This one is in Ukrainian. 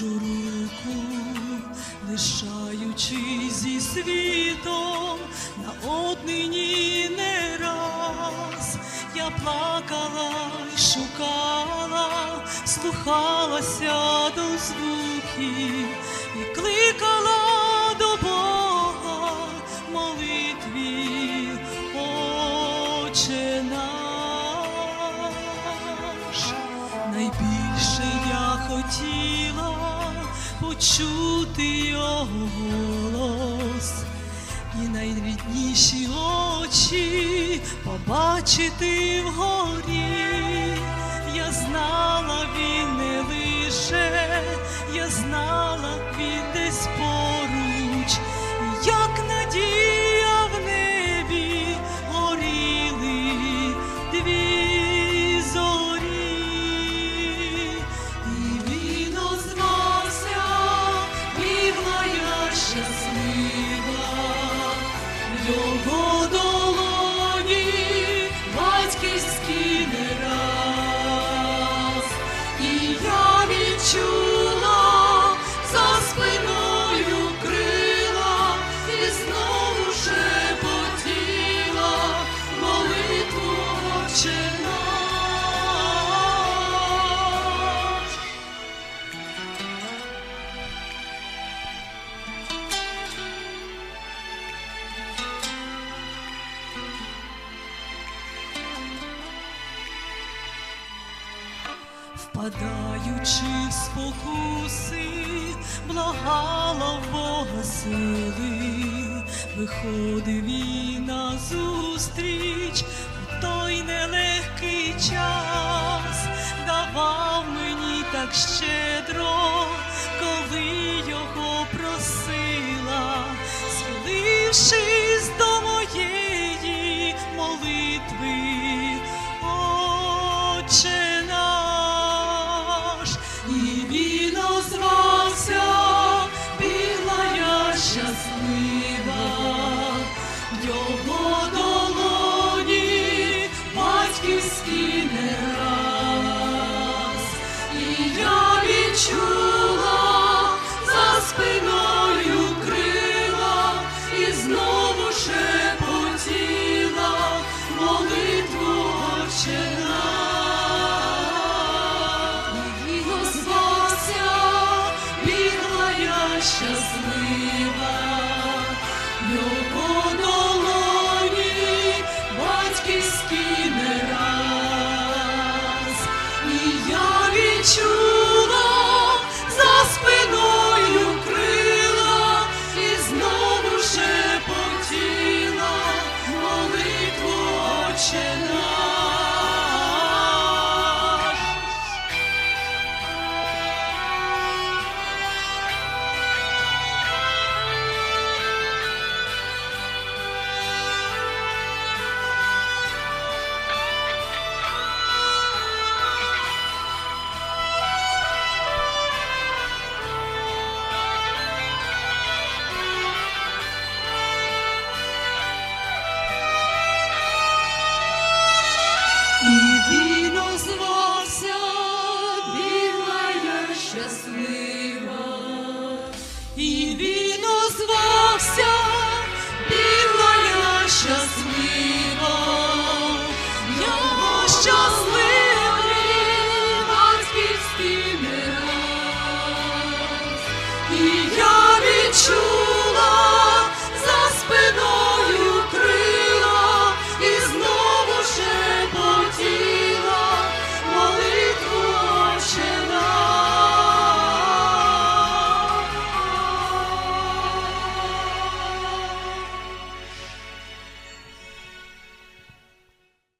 чужу руку, лишаючи зі світом на однині не раз. Я плакала й шукала, слухалася до звуків і кликала до Бога молитві, Отче почути його голос і найрідніші очі побачити вгорі. Впадаючи в спокуси, благала Бога сили, виходив і на зустріч у той нелегкий час, давав мені так щедро, коли його просила, схилившись